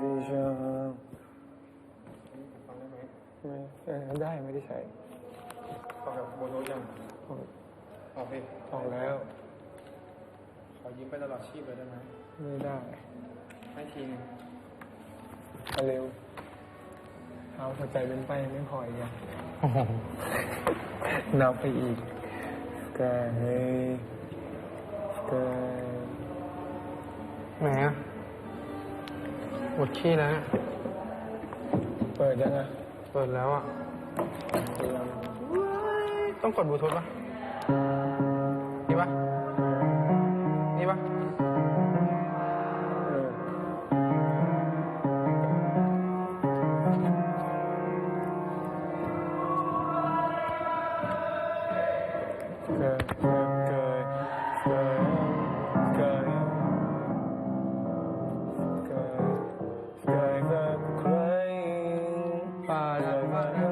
vision ฟังได้ไหมไม่เออได้ไม่ได้ใช้ฟังกับโบโนยังออกดิออกแล้ว ขอยิ้มไปตลอดชีพเลยได้ไหมไม่ได้ให้ทีนึงเอาเร็วเอาหัวใจเป็นไปไม่พออีกอะนับไปอีกสกายสกายไหนอะ หมดขี้แล้วเปิดยังไงเปิดแล้วอะเปิดยังต้องกดบลูทูธปะนี่ปะนี่ปะเออ Paloma